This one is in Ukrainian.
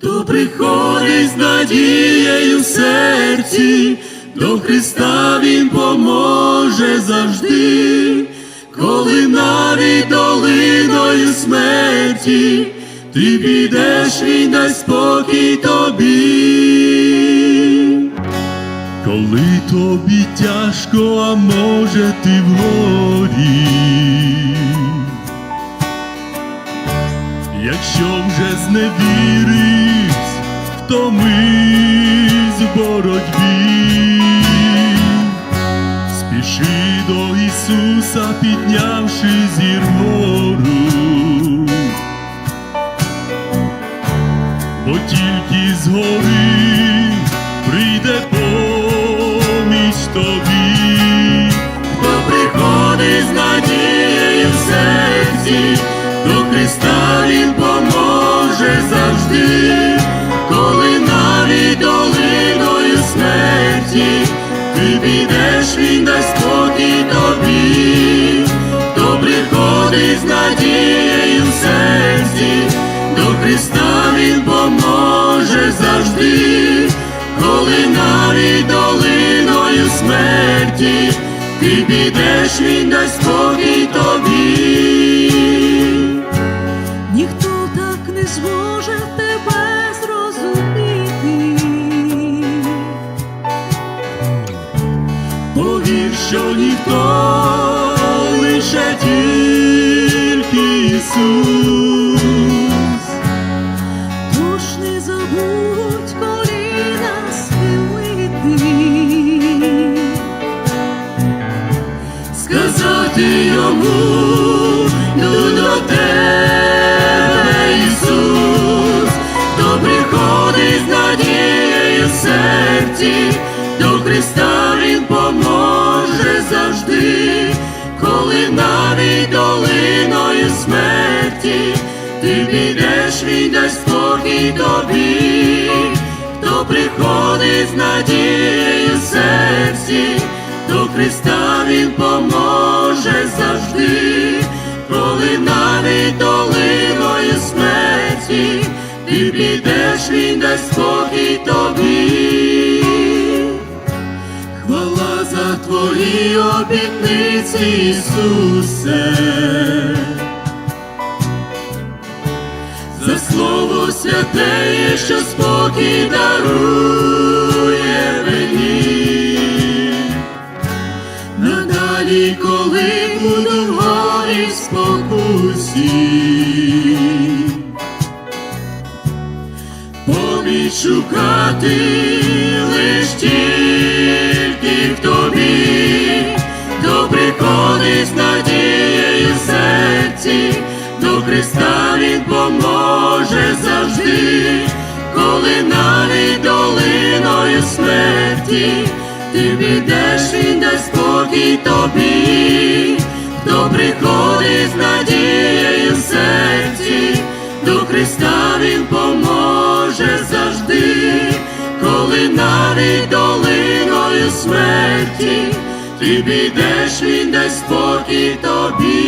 то приходить з надією в серці, до Христа Він поможе завжди, коли навіть долиною смерті, ти підеш, він дасть спокій тобі. Коли тобі тяжко, а може ти в горі, якщо вже зневірився, втомись в боротьбі, спіши до Ісуса, піднявши зір вгору, бо тільки згори прийде поміч тобі, хто приходить в серці, до Христа Він поможе завжди, коли навіть долиною смерті, ти підеш, він дасть спокій тобі, хто приходить з надією в серці, до Христа Він поможе завжди, коли навіть долиною смерті, ти підеш, він дасть спокій тобі. Повір, що ніхто лише тільки Ісус. Тож не забудь коліна схилити, сказати йому, ну до тебе, Ісус, то приходить з надією в серці, до Христа Він поможе завжди, коли навіть долиною смерті, ти підеш, він дасть спокій тобі, хто приходить з надією серці, до Христа Він поможе завжди, коли навіть долиною смерті, ти підеш, він дасть спокій тобі. Обітниці, Ісусе, за слово святе, що спокій дарує мені. Надалі, коли буду в горі в спокусі, поміч шукати завжди, коли навіть долиною смерті, ти підеш, він дасть спокій тобі, хто приходить з надією в серці, до Христа Він поможе завжди, коли навіть долиною смерті, ти підеш, він дасть спокій тобі.